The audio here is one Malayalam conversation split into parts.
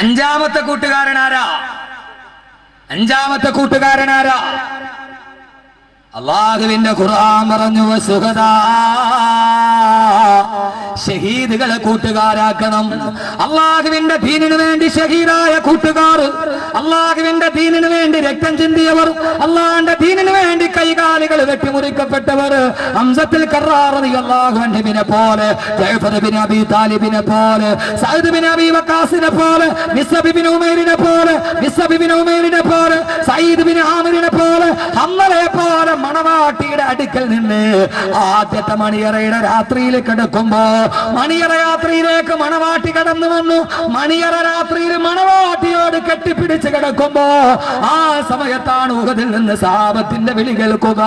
അഞ്ചാമത്തെ കൂട്ടുകാരനാരാ അഞ്ചാമത്തെ കൂട്ടുകാരനാരാ അള്ളാഹുവിന്റെ ഖുർആൻ പറഞ്ഞു സുഖദാ ഷഹീദുകളെ കൂട്ടുകാരാക്കണം. അള്ളാഹുവിന്റെ ദീനിനു വേണ്ടി ഷഹീദായ കൂട്ടുകാർ അള്ളാഹുവിന്റെ ദീനിനു വേണ്ടി രക്തം ചിന്തിയവർ അള്ളാഹിന്റെ ദീനിനു വേണ്ടി കൈകാലുകൾ വെട്ടിമുറിക്കപ്പെട്ടവർ. ഹംസത്തിൽ കറാറതി അള്ളാഹുവിനെ പോലെ പോലെ പോലെ പോലെ പോലെ സയ്യിദ് ബിൻ പോലെ പോലെ മണവാട്ടിയുടെ അടുക്കൽ നിന്ന് ആദ്യത്തെ മണിയറയുടെ രാത്രിയിൽ കിടക്കുമ്പോ മണിയറ രാത്രിയിലേക്ക് മണവാട്ടി കടന്നു വന്നു. മണിയറ രാത്രിയിൽ മണവാട്ടിയോട് കെട്ടിപ്പിടിച്ച് കിടക്കുമ്പോ ആ സമയത്താണ് ഉഹതിൽ നിന്ന് സാപത്തിന്റെ വിളി കേൾക്കുക.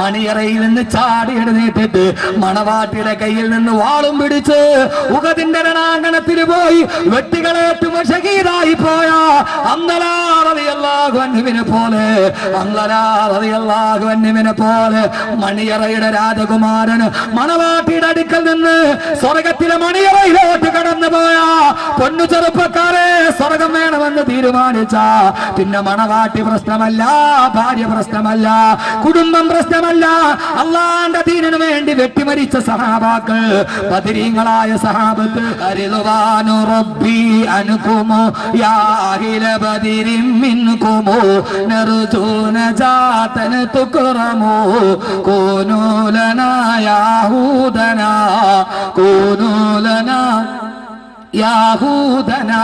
മണിയറയിൽ നിന്ന് ചാടി എഴുന്നേറ്റിട്ട് മണവാട്ടിയുടെ കയ്യിൽ നിന്ന് വാളും പിടിച്ച് ഉഹതിന്റെ രണാങ്കണത്തിൽ പോയി വെട്ടികളേറ്റും ഷഹീദായി പോയ അന്നലാറിയല്ലാഹുവിനെ പോലെ അന്നലാറിയല്ലാഹുവിനെ പോലെ മണിയറയുടെ രാജകുമാരൻ മണവാട്ടിയുടെ അടുക്കൽ നിന്ന് സ്വർഗത്തിലെ മണിയറയിലോട്ട് കടന്നു പോയ. പൊന്നു ചെറുപ്പക്കാരെ സ്വർഗം വേണമെന്ന് തീരുമാനിച്ച. പിന്നെ മണവാട്ടി പ്രശ്നമല്ല ഭാര്യ പ്രശ്നമല്ല കുടുംബം പ്രശ്നമല്ല. അള്ളാന്റെ ദീനിനു വേണ്ടി വെട്ടിമരിച്ച സഹാബാക്കൾ പതിരീങ്ങളായ സഹാബത്ത് അരിതുവാനു റബ്ബി അനുകുമോ യാഹില നർജൂന ജാതന തുക്റമോ കൂനൂ ലനാ യാഹൂദനാ കൂനൂ ലനാ യാഹൂദനാ.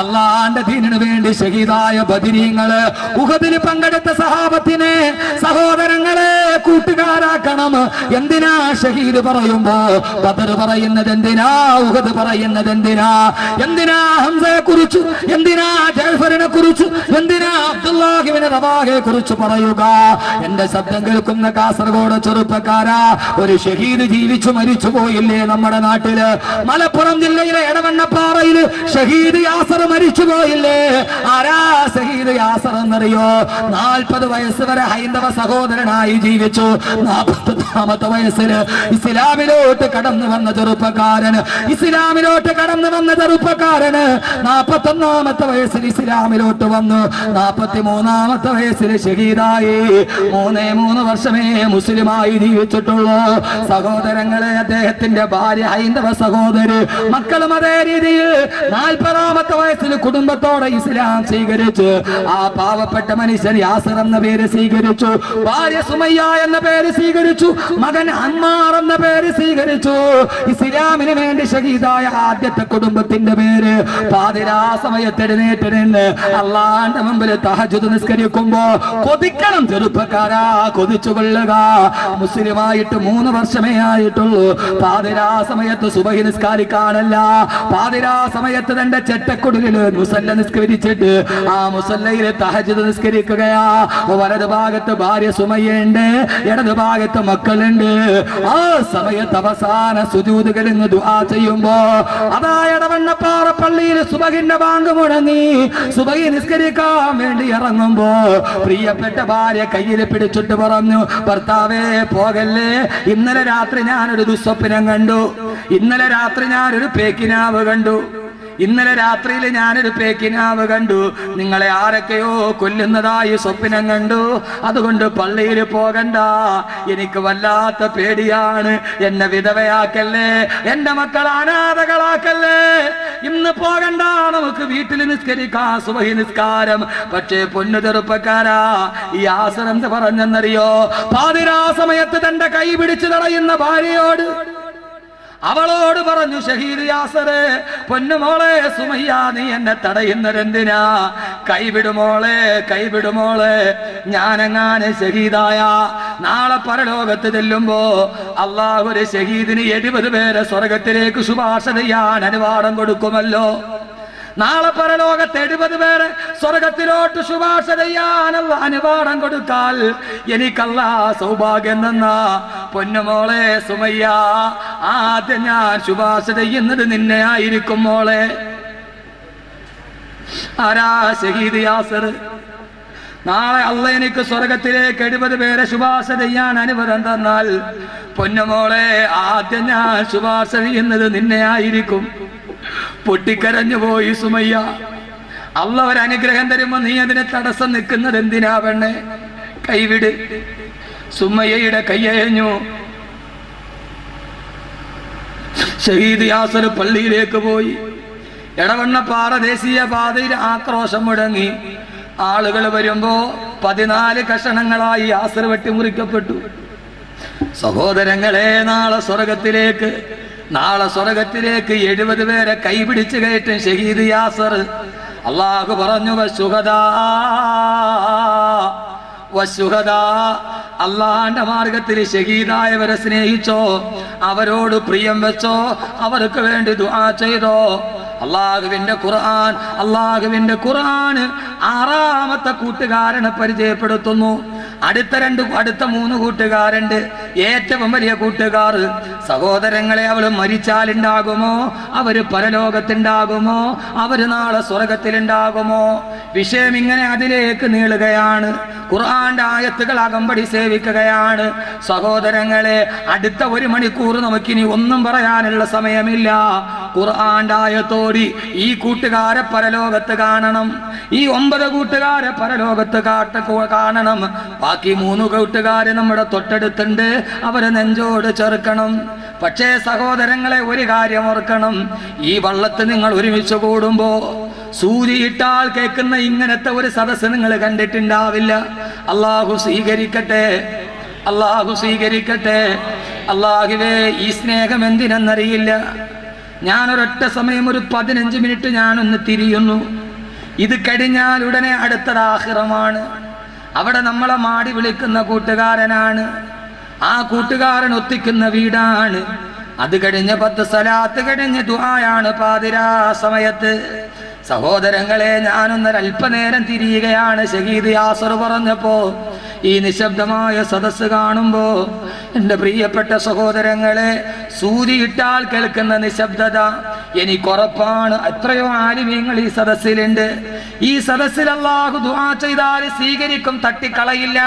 അള്ളാന്റെ ദീനിനു വേണ്ടി ശഹീദായ ബദിരീങ്ങൾ ഉഹദിൽ പങ്കെടുത്ത സഹാബത്തിനെ സഹോദരങ്ങളെ കൂട്ടുകാരാക്കണം എന്തിനാ ഷഹീദ് പറയുമ്പോ? ബദർ പറയുന്നത് എന്തിനാ? ഉഹദ് പറയുന്നത് എന്തിനാ? എന്തിനാ ഹംസയെ കുറിച്ച്? എന്തിനാ ജൽഫറിനെ കുറിച്ച്? എന്തിനാ അബ്ദുല്ലാഹിബിനെ റവാഹെ കുറിച്ച് പറയുക? എന്റെ ശബ്ദം കേൾക്കുന്ന കാസർഗോഡ് ചെറുപ്പക്കാരാ ഒരു ഷഹീദ് ജീവിച്ചു മരിച്ചു പോയില്ലേ നമ്മുടെ നാട്ടിൽ? മലപ്പുറം ജില്ലയിലെ ഇടവണ്ണപ്പാറയിൽ ഷഹീദ് യാസർ മരിച്ചു പോയില്ലേ? ആരാ ഷഹീദ് യാസർ എന്നറിയോ? നാൽപ്പത് വയസ്സ് വരെ ഹൈന്ദവ സഹോദരനായി ജീവിച്ചു. നാൽപ്പത്തൊന്നാമത്തെ വയസ്സിൽ ഇസ്ലാമിലോട്ട് കടന്നു വന്ന ചെറുപ്പക്കാരൻ ഇസ്ലാമിലോട്ട് കടന്നു വന്ന ചെറുപ്പക്കാരന് നാപ്പത്തൊന്നാമത്തെ വയസ്സിൽ ഇസ്ലാമിലോട്ട് വന്നു. നാപ്പത്തി മൂന്നാമത്തെ വയസ്സിൽ ഷഹീദായി. മൂന്നേ മൂന്ന് വർഷമേ മുസ്ലിമായി ജീവിച്ചിട്ടുള്ളൂ. സഹോദരങ്ങളെ അദ്ദേഹത്തിന്റെ ഭാര്യ ഹൈന്ദവ സഹോദരി മക്കളും അതേ രീതിയിൽ നാൽപ്പതാമത്തെ വയസ്സിൽ കുടുംബത്തോടെ ഇസ്ലാം സ്വീകരിച്ചു. ആ പാവപ്പെട്ട മനുഷ്യൻ യാസർ എന്ന പേര് സ്വീകരിച്ചു. ഭാര്യ സുമയ്യ എന്ന പേര് സ്വീകരിച്ചു. മകൻ അമ്മാർ എന്ന പേര് സ്വീകരിച്ചു. ഇസ്ലാമിന് വേണ്ടി ഷഹീദായ ആദ്യത്തെ കുടുംബത്തിന്റെ പേര്. പാതിരാ സമയത്തെഴുന്നേറ്റ് നിന്ന് അള്ളാന്റെ മുമ്പിൽ തഹജുദ് നിസ്കരിക്കുമ്പോ കൊതിക്കണം ചെറുപ്പക്കാരാ കൊതിച്ചു കൊള്ളുക. മുസ്ലിമായിട്ട് മൂന്ന് വർഷമേ ആയിട്ടുള്ളൂ. പാതിരാ സമയത്ത് സുബഹി നിസ്കാരിക്കാനല്ല. പാതിരാ സമയത്ത് തന്റെ ചെറ്റക്കുടലിൽ മുസല്ല നിസ്കരിച്ചിട്ട് ആ മുസല്ലയിൽ തഹജുദ് നിസ്കരിക്കുകയാ. വലത് ഭാഗത്ത് ഭാര്യ സുമയുണ്ട് ഇടത് ഭാഗത്ത് മക്കളുണ്ട്. ആ സമയത്ത് അവസാന സുജൂത് കഴിഞ്ഞ് ദുആ ചെയ്യുമ്പോ അതായത് വണ്ണപ്പാറ പള്ളിയിൽ സുബഹിന്റെ ബാങ്ക് മുടങ്ങി സുബഹി നിസ്കരിക്കാൻ വേണ്ടി ഇറങ്ങുമ്പോ പ്രിയപ്പെട്ട ഭാര്യ കയ്യിൽ പിടിച്ചിട്ട് പറഞ്ഞു ഭർത്താവേ പോകല്ലേ? ഇന്നലെ രാത്രി ഞാനൊരു ദുസ്വപ്നം കണ്ടു. ഇന്നലെ രാത്രി ഞാനൊരു പേക്കിനാവ് കണ്ടു. ഇന്നലെ രാത്രിയിൽ ഞാനൊരു പേക്കിനാവ് കണ്ടു. നിങ്ങളെ ആരൊക്കെയോ കൊല്ലുന്നതായി സ്വപ്നം കണ്ടു. അതുകൊണ്ട് പള്ളിയിൽ പോകണ്ട. എനിക്ക് വല്ലാത്ത പേടിയാണ്. എന്നെ വിധവയാക്കല്ലേ. എന്റെ മക്കൾ അനാഥകളാക്കല്ലേ. ഇന്ന് പോകണ്ട. നമുക്ക് വീട്ടിൽ നിസ്കരിക്കാം. സുബഹി നിസ്കാരം. പക്ഷേ പൊന്നു ചെറുപ്പക്കാരാ ഈ ആസനം പറഞ്ഞെന്നറിയോ? പാതിരാ സമയത്ത് തന്റെ കൈ പിടിച്ചു തടയുന്ന ഭാര്യയോട് അവളോട് പറഞ്ഞു ഷഹീദ് യാസറെ പൊന്നുമോളെ സുമയ്യ നീ എന്നെ തടയുന്നതെന്തിനാ? കൈവിടുമോളെ കൈവിടുമോളെ ഞാനെങ്ങാനെ ഷഹീദായ നാളെ പരലോകത്ത് ചെല്ലുമ്പോ അള്ളാഹു ഒരു ഷഹീദിന് എഴുപത് പേരെ സ്വർഗത്തിലേക്ക് ശുപാർശ ചെയ്യാൻ അനുവാദം കൊടുക്കുമല്ലോ. നാളെ പരലോകത്ത് എഴുപത് പേര് സ്വർഗത്തിലോട്ട് ശുപാർശ ചെയ്യാനുള്ള അനുവാദം കൊടുത്താൽ എനിക്കല്ല സൗഭാഗ്യം തന്ന പൊന്നുമോളെ സുമയ്യ. ആദ്യം ഞാൻ ശുപാർശ ചെയ്യുന്നത് നിന്നെ ആയിരിക്കും മോളെ. ആരാ ഷഹീദ് യാസർ? നാളെ അല്ല എനിക്ക് സ്വർഗത്തിലേക്ക് എഴുപത് പേരെ ശുപാർശ ചെയ്യാൻ അനുവദം തന്നാൽ പൊന്നുമോളെ ആദ്യം ഞാൻ ശുപാർശ ചെയ്യുന്നത് നിന്നെ ആയിരിക്കും. പൊട്ടിക്കരഞ്ഞു പോയി സുമയ്യ. അല്ല ഒരു അനുഗ്രഹം തരുമ്പോ നീ അതിനെ തടസ്സം നിൽക്കുന്നത് എന്തിനാ പെണ്ണെ? കൈവിട്. സുമയ്യയുടെ കയ്യയഞ്ഞു ഷഹീദ് യാസർ പള്ളിയിലേക്ക് പോയി. എടവണ്ണപ്പാറ ദേശീയ പാതയിൽ ആക്രോശം മുടങ്ങി ആളുകൾ വരുമ്പോ പതിനാല് കഷണങ്ങളായി യാസർ വെട്ടിമുറിക്കപ്പെട്ടു. സഹോദരങ്ങളെ നാളെ സ്വർഗത്തിലേക്ക്. നാളെ സ്വർഗത്തിലേക്ക് എഴുപത് പേരെ കൈപിടിച്ച് കയറ്റും ഷഹീദ് യാസർ. അള്ളാഹു പറഞ്ഞു വശുഹദാ വശുഹദാ അള്ളാന്റെ മാർഗത്തിൽ ഷഹീദായവരെ സ്നേഹിച്ചോ അവരോട് പ്രിയം വെച്ചോ അവർക്ക് വേണ്ടി ദുആ ചെയ്തോ. അള്ളാഹുവിന്റെ ഖുർആൻ അള്ളാഹുവിന്റെ ഖുർആൻ ആറാമത്തെ കൂട്ടുകാരനെ പരിചയപ്പെടുത്തുന്നു. അടുത്ത രണ്ട് അടുത്ത മൂന്ന് കൂട്ടുകാരുണ്ട്. ഏറ്റവും വലിയ കൂട്ടുകാർ സഹോദരങ്ങളെ അവൾ മരിച്ചാലുണ്ടാകുമോ? അവർ പരലോകത്തുണ്ടാകുമോ? അവർ നാളെ സ്വർഗത്തിലുണ്ടാകുമോ വിഷയം ഇങ്ങനെ അതിലേക്ക് നീളുകയാണ്. ഖുർആന്റെ ആയത്തുകൾ അകമ്പടി സേവിക്കുകയാണ്. സഹോദരങ്ങളെ അടുത്ത ഒരു മണിക്കൂർ നമുക്കിനി ഒന്നും പറയാനുള്ള സമയമില്ല. ഖുർആന്റെ ആയത്തോടി ഈ കൂട്ടുകാരെ പരലോകത്ത് കാണണം. ഈ ഒമ്പത് കൂട്ടുകാരെ പരലോകത്ത് കാട്ട കാണണം. ബാക്കി മൂന്ന് കൂട്ടുകാരെ നമ്മുടെ തൊട്ടടുത്തുണ്ട്. അവരെ നെഞ്ചോട് ചേർക്കണം പക്ഷേ സഹോദരങ്ങളെ ഒരു കാര്യം ഓർക്കണം. ഈ വള്ളത്ത് നിങ്ങൾ ഒരുമിച്ച് കൂടുമ്പോ സൂര്യയിട്ടാൽ കേൾക്കുന്ന ഇങ്ങനത്തെ ഒരു സദസ്സ് നിങ്ങൾ കണ്ടിട്ടുണ്ടാവില്ല. അള്ളാഹു സ്വീകരിക്കട്ടെ അള്ളാഹു സ്വീകരിക്കട്ടെ. അള്ളാഹുവേ ഈ സ്നേഹം എന്തിനെന്നറിയില്ല. ഞാനൊരൊറ്റ സമയം ഒരു പതിനഞ്ച് മിനിറ്റ് ഞാനൊന്ന് തിരിയുന്നു. ഇത് കഴിഞ്ഞാൽ ഉടനെ അടുത്തത് ആഹിറമാണ്. അവിടെ നമ്മളെ മാടി വിളിക്കുന്ന കൂട്ടുകാരനാണ്. ആ കൂട്ടുകാരൻ ഒത്തിക്കുന്ന വീടാണ്. അത് കഴിഞ്ഞ് പത്ത് സലാത്ത് കഴിഞ്ഞ് ദുആയാണ് പാതിരാ സമയത്ത്. സഹോദരങ്ങളെ ഞാനൊന്നൊരു അല്പനേരം തിരിയുകയാണ് ഷഹീദ് യാസർ പറഞ്ഞപ്പോ ഈ നിശബ്ദമായ സദസ്സ് കാണുമ്പോ എന്റെ പ്രിയപ്പെട്ട സഹോദരങ്ങളെ സൂര്യയിട്ടാൽ കേൾക്കുന്ന നിശബ്ദത എനിക്കുറപ്പാണ് എത്രയോ ആലിമ്യങ്ങൾ ഈ സദസ്സിലുണ്ട്. ഈ സദസ്സിൽ അള്ളാഹു ദുആ ചെയ്താൽ സ്വീകരിക്കും തട്ടിക്കളയില്ല.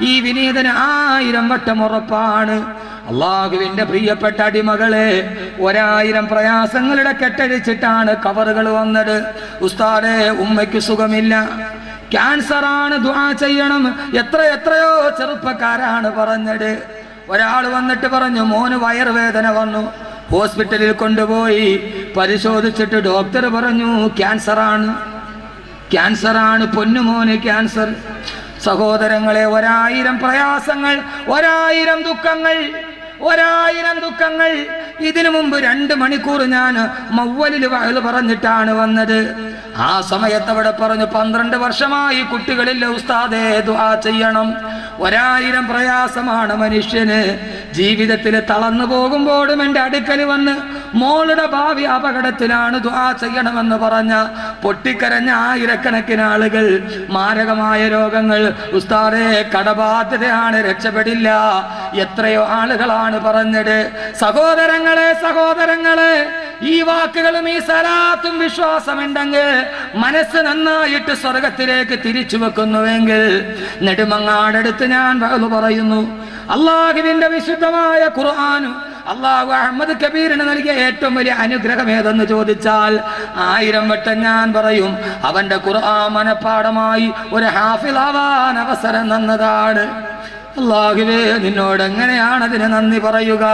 ഈ വിനീതന് ആയിരം വട്ടം ഉറപ്പാണ്. അള്ളാഹുവിന്റെ പ്രിയപ്പെട്ട അടിമകളെ ഒരായിരം പ്രയാസങ്ങളുടെ കെട്ടഴിച്ചിട്ടാണ് കവറുകൾ വന്നത്. ഉസ്താദെ ഉമ്മയ്ക്ക് സുഖമില്ല. ക്യാൻസർ ആണ് ദുആ ചെയ്യണം. എത്ര എത്രയോ ചെറുപ്പക്കാരാണ് പറഞ്ഞത്. ഒരാൾ വന്നിട്ട് പറഞ്ഞു മോന് വയറുവേദന വന്നു. ഹോസ്പിറ്റലിൽ കൊണ്ടുപോയി. പരിശോധിച്ചിട്ട് ഡോക്ടർ പറഞ്ഞു ക്യാൻസർ ആണ് ക്യാൻസർ ആണ് പൊന്നുമോന് ക്യാൻസർ. സഹോദരങ്ങളെ ഒരായിരം പ്രയാസങ്ങൾ ഒരായിരം ദുഃഖങ്ങൾ ഒരായിരം ദുഃഖങ്ങൾ. ഇതിനു മുമ്പ് രണ്ട് മണിക്കൂർ ഞാൻ മൗവലിൽ വയൽ പറഞ്ഞിട്ടാണ് വന്നത്. ആ സമയത്ത് അവിടെ പറഞ്ഞു പന്ത്രണ്ട് വർഷമായി കുട്ടികളില്ല ഉസ്താദേ ദുആ ചെയ്യണം. ഒരായിരം പ്രയാസമാണ് മനുഷ്യന്. ജീവിതത്തിൽ തളർന്നു പോകുമ്പോഴും എന്റെ അടുക്കൽ വന്ന് മോളുടെ ഭാവി അപകടത്തിലാണ് ദുആ ചെയ്യണമെന്ന് പറഞ്ഞ പൊട്ടിക്കരഞ്ഞ ആയിരക്കണക്കിന് ആളുകൾ. മാരകമായ രോഗങ്ങൾ. ഉസ്താദെ കടബാധ്യതയാണ് രക്ഷപ്പെടില്ല. എത്രയോ ആളുകളാണ് പറഞ്ഞത്. സഹോദരങ്ങളെ സഹോദരങ്ങളെ ഈ വാക്കുകളും ഈ സലാത്തും വിശ്വാസമുണ്ടെങ്കിൽ മനസ്സ് നന്നായിട്ട് സ്വർഗത്തിലേക്ക് തിരിച്ചു വെക്കുന്നുവെങ്കിൽ നെടുമങ്ങാടടുത്ത് ഞാൻ പറയുന്നു. അള്ളാഹുവിന്റെ വിശുദ്ധമായ ഖുർആാനും അള്ളാഹു അഹമ്മദ് കബീറിന് നൽകിയ ഏറ്റവും വലിയ അനുഗ്രഹം ഏതെന്ന് ചോദിച്ചാൽ ആയിരം വട്ടം ഞാൻ പറയും അവന്റെ ഖുർആൻ മനപ്പാടമായി ഒരു ഹാഫിലാവാൻ അവസരം തന്നതാണ്. അള്ളാഹുവേ നിന്നോട് എങ്ങനെയാണ് അതിന് നന്ദി പറയുക?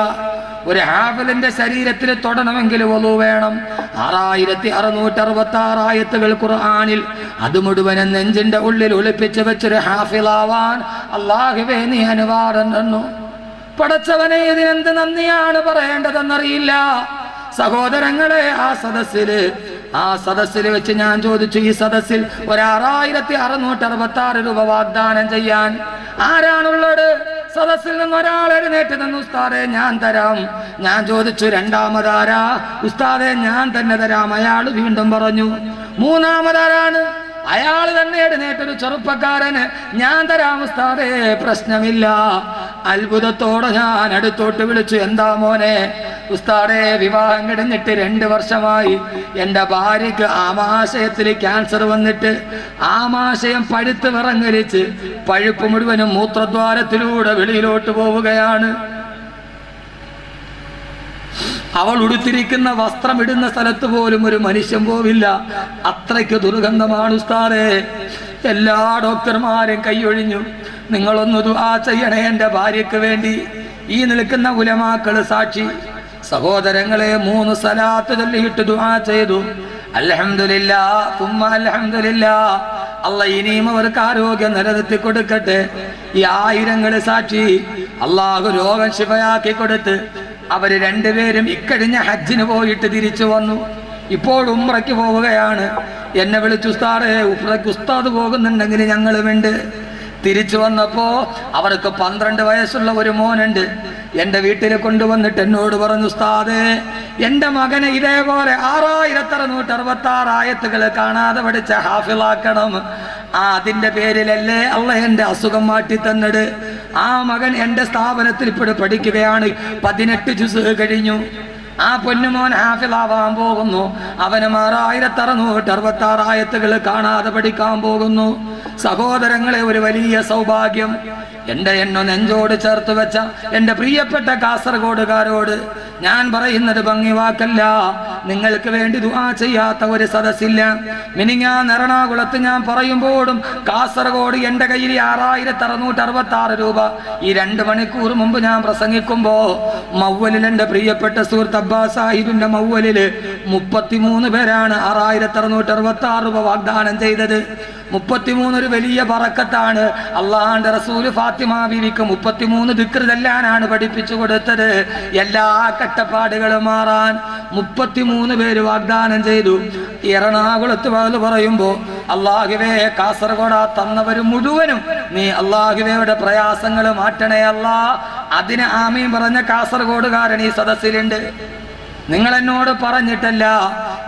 ഒരു ഹാഫിലിന്റെ ശരീരത്തിൽ തൊടണമെങ്കിൽ ഒലു വേണം. ആറായിരത്തി അറുന്നൂറ്റി അറുപത്തി ആറായത്തുകൾ ഖുർആാനിൽ അത് മുഴുവനും നെഞ്ചിന്റെ ഉള്ളിൽ ഒളിപ്പിച്ച് വെച്ചൊരു ഹാഫിലാവാൻ അള്ളാഹുവേ നീ അനുവാദം തന്നു പടച്ചവനെ ഇതിനെന്ത് നന്ദിയാണ് പറയേണ്ടതെന്നറിയില്ല. സഹോദരങ്ങളെ ആ സദസ്സിൽ ആ സദസ്സിൽ വെച്ച് ഞാൻ ചോദിച്ചു ഈ സദസ്സിൽ ഒരാറായിരത്തി അറുന്നൂറ്റി അറുപത്തി ആറ് രൂപ വാഗ്ദാനം ചെയ്യാൻ ആരാണുള്ളത്? സദസ്സിൽ നിന്ന് ഒരാൾ എഴുന്നേറ്റ് നിന്ന് ഉസ്താദെ ഞാൻ തരാം. ഞാൻ ചോദിച്ചു രണ്ടാമതാരാ? ഉസ്താദെ ഞാൻ തന്നെ തരാം. അയാൾ വീണ്ടും പറഞ്ഞു മൂന്നാമതാരാണ്? അയാൾ തന്നെ എഴുന്നേറ്റൊരു ചെറുപ്പക്കാരന് ഞാൻ തരാം ഉസ്താദേ പ്രശ്നമില്ല. അത്ഭുതത്തോടെ ഞാൻ അടുത്തോട്ട് വിളിച്ചു എന്താ മോനെ? ഉസ്താടെ വിവാഹം കിടന്നിട്ട് രണ്ട് വർഷമായി. എന്റെ ഭാര്യയ്ക്ക് ആമാശയത്തിൽ ക്യാൻസർ വന്നിട്ട് ആമാശയം പഴുത്ത് വിറങ്ങലിച്ച് പഴുപ്പ് മുഴുവനും മൂത്രദ്വാരത്തിലൂടെ വെളിയിലോട്ട് പോവുകയാണ്. അവൾ ഉടുത്തിരിക്കുന്ന വസ്ത്രം ഇടുന്ന സ്ഥലത്ത് പോലും ഒരു മനുഷ്യൻ പോവില്ല. അത്രയ്ക്ക് ദുർഗന്ധമാണ് ഉസ്താദേ. എല്ലാ ഡോക്ടർമാരും കൈയൊഴിഞ്ഞു. നിങ്ങളൊന്ന് ദുആ ചെയ്യണേ എന്റെ ഭാര്യയ്ക്ക് വേണ്ടി. ഈ നിൽക്കുന്ന ഉലമാക്കൾ സാക്ഷി. സഹോദരങ്ങളെ മൂന്ന് സലാത്ത് ചൊല്ലിയിട്ട് ദുആ ചെയ്തു. അൽഹംദുലില്ലാ തുമ്മ അൽഹംദുലില്ലാ. അല്ല ഇനിയും അവർക്ക് ആരോഗ്യം നിലനിർത്തി കൊടുക്കട്ടെ. ഈ ആയിരങ്ങളെ സാക്ഷി. അള്ളാഹു രോഗം ശിവയാക്കി കൊടുത്ത് അവർ രണ്ടുപേരും ഇക്കഴിഞ്ഞ ഹജ്ജിന് പോയിട്ട് തിരിച്ചു വന്നു. ഇപ്പോൾ ഉമ്രയ്ക്ക് പോവുകയാണ്. എന്നെ വിളിച്ചു ഉസ്താദേ ഉമ്രയ്ക്ക് ഉസ്താദ് പോകുന്നുണ്ടെങ്കിൽ ഞങ്ങളുമുണ്ട്. തിരിച്ചു വന്നപ്പോ അവർക്ക് പന്ത്രണ്ട് വയസ്സുള്ള ഒരു മോനുണ്ട്. എന്റെ വീട്ടിൽ കൊണ്ടുവന്നിട്ട് എന്നോട് പറഞ്ഞു ഉസ്താദേ എന്റെ മകനെ ഇതേപോലെ ആറായിരത്തി അറുന്നൂറ്റി അറുപത്തി ആയത്തുകൾ കാണാതെ പഠിച്ച ഹാഫിളാക്കണം. ആ അതിന്റെ പേരിലല്ലേ അള്ള എന്റെ അസുഖം മാറ്റി തന്നത് ആ മകൻ എന്റെ സ്ഥാപനത്തിൽ ഇപ്പോഴും പഠിക്കുകയാണ്. പതിനെട്ട് ജുസ് കഴിഞ്ഞു. ആ പൊന്നുമോൻ ഹാഫിലാവാൻ പോകുന്നു. അവന് ആറായിരത്തി അറുന്നൂറ്റി അറുപത്തി ആറായത്തുകൾ കാണാതെ പഠിക്കാൻ പോകുന്നു. സഹോദരങ്ങളെ ഒരു വലിയ സൗഭാഗ്യം. എന്റെ എന്നെ നെഞ്ചോട് ചേർത്ത് വെച്ച എന്റെ പ്രിയപ്പെട്ട കാസർഗോഡുകാരോട് ഞാൻ പറയുന്നത് ഭംഗി വാക്കല്ല നിങ്ങൾക്ക് വേണ്ടി ദുആ ചെയ്യാത്ത ഒരു സദസ്സില്ല. മിനിങ്ങാൻ എറണാകുളത്ത് ഞാൻ പറയുമ്പോഴും കാസർഗോഡ് എന്റെ കയ്യിൽ ആറായിരത്തി അറുന്നൂറ്റി അറുപത്തി ആറ് രൂപ. ഈ രണ്ട് മണിക്കൂർ മുമ്പ് ഞാൻ പ്രസംഗിക്കുമ്പോ മൗവലിൽ എന്റെ പ്രിയപ്പെട്ട സുഹൃത്ത് അബ്ബാസ് സാഹിബിന്റെ മൗവലിൽ മുപ്പത്തിമൂന്ന് പേരാണ് ആറായിരത്തി അറുന്നൂറ്റി അറുപത്തി ആറ് രൂപ വാഗ്ദാനം ചെയ്തത്. മുപ്പത്തിമൂന്ന് ഒരു വലിയ പറക്കത്താണ് അള്ളാഹാന്റെ റസൂൽ ഫാത്തിമ ബീവിക്ക് മുപ്പത്തിമൂന്ന് ദിക്ർ ചെല്ലാനാണ് പഠിപ്പിച്ചു കൊടുത്തത്. എല്ലാ കട്ടപ്പാടുകളും മാറാൻ മുപ്പത്തിമൂന്ന് പേര് വാഗ്ദാനം ചെയ്തു. എറണാകുളത്ത് വന്ന് പറയുമ്പോ അള്ളാഹുവേ കാസർഗോഡ തന്നവർ മുഴുവനും നീ അള്ളാഹുവയുടെ പ്രയാസങ്ങൾ മാറ്റണേ അല്ല. അതിന് ആമീൻ പറഞ്ഞ കാസർഗോഡുകാരൻ ഈ സദസ്സിലുണ്ട്. നിങ്ങൾ എന്നോട് പറഞ്ഞിട്ടല്ല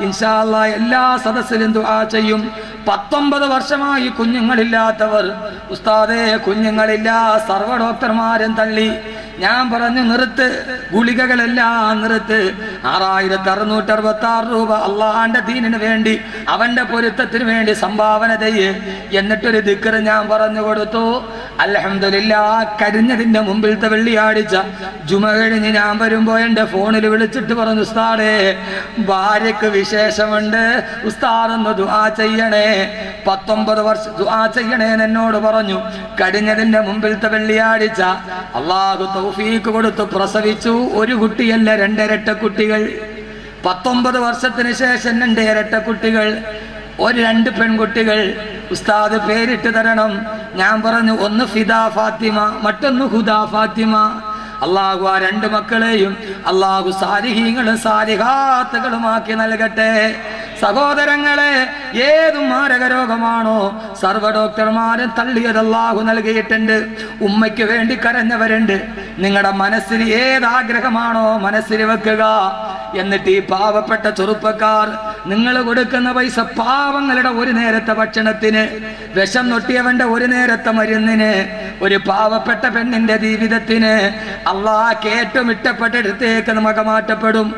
ഇൻഷാല്ല എല്ലാ സദസ്സിലും ദുആ ചെയ്യും. പത്തൊമ്പത് വർഷമായി കുഞ്ഞുങ്ങളില്ലാത്തവർ ഉസ്താദേ കുഞ്ഞുങ്ങളില്ല സർവ ഡോക്ടർമാരും തള്ളി. ഞാൻ പറഞ്ഞു നിർത്ത് ഗുളികകളെല്ലാം നിർത്ത്. ആറായിരത്തി അറുന്നൂറ്റി അറുപത്തി ആറ് രൂപ അള്ളാഹാന്റെ ദീനിന് വേണ്ടി അവന്റെ പൊരുത്തത്തിന് വേണ്ടി സംഭാവന ചെയ്യ്. എന്നിട്ടൊരു ദിക്കറ് ഞാൻ പറഞ്ഞു കൊടുത്തു. അലഹമില്ല കരിഞ്ഞതിന്റെ മുമ്പിലത്തെ വെള്ളിയാഴ്ച ജുമ കഴിഞ്ഞ് ഞാൻ വരുമ്പോ എന്റെ ഫോണിൽ വിളിച്ചിട്ട് പറഞ്ഞു ഉസ്താദേ ഭാര്യക്ക് വിശേഷമുണ്ട്. ഉസ്താദൊന്ന് ദുആ ചെയ്യണേ. പത്തൊമ്പത് വർഷം ദുആ ചെയ്യണേ എന്നോട് പറഞ്ഞു. കഴിഞ്ഞതിന്റെ മുമ്പിലത്തെ വെള്ളിയാഴ്ച അള്ളാഹു തൗഫീക്ക് കൊടുത്ത് പ്രസവിച്ചു. ഒരു കുട്ടിയല്ല രണ്ടിരട്ട കുട്ടികൾ. പത്തൊമ്പത് വർഷത്തിന് ശേഷം രണ്ട് ഇരട്ട കുട്ടികൾ ഒരു രണ്ട് പെൺകുട്ടികൾ. ഉസ്താദ് പേരിട്ട് തരണം. ഞാൻ പറഞ്ഞു ഒന്ന് ഫിദ ഫാത്തിമ മറ്റൊന്ന് ഹുദാ ഫാത്തിമ. അള്ളാഹു ആ രണ്ട് മക്കളെയും അള്ളാഹു സാരിഹീങ്ങളും സാരിഹാത്തുകളുമാക്കി നൽകട്ടെ. സഹോദരങ്ങളെ ഏത് മാരക രോഗമാണോ സർവ ഡോക്ടർമാരും തള്ളിയത് അള്ളാഹു നൽകിയിട്ടുണ്ട്. ഉമ്മയ്ക്ക് വേണ്ടി കരഞ്ഞവരുണ്ട്. നിങ്ങളുടെ മനസ്സിൽ ഏതാഗ്രഹമാണോ മനസ്സിൽ വെക്കുക. എന്നിട്ട് ഈ പാവപ്പെട്ട ചെറുപ്പക്കാർ നിങ്ങൾ കൊടുക്കുന്ന പൈസ പാവങ്ങളുടെ ഒരു നേരത്തെ ഭക്ഷണത്തിന് വിഷം നൊട്ടിയവന്റെ ഒരു നേരത്തെ മരുന്നിന് ഒരു പാവപ്പെട്ട പെണ്ണിന്റെ ജീവിതത്തിന് അള്ളാഹ് ഏറ്റവും ഇഷ്ടപ്പെട്ടെടുത്തേക്ക് നമുക്ക് മാറ്റപ്പെടും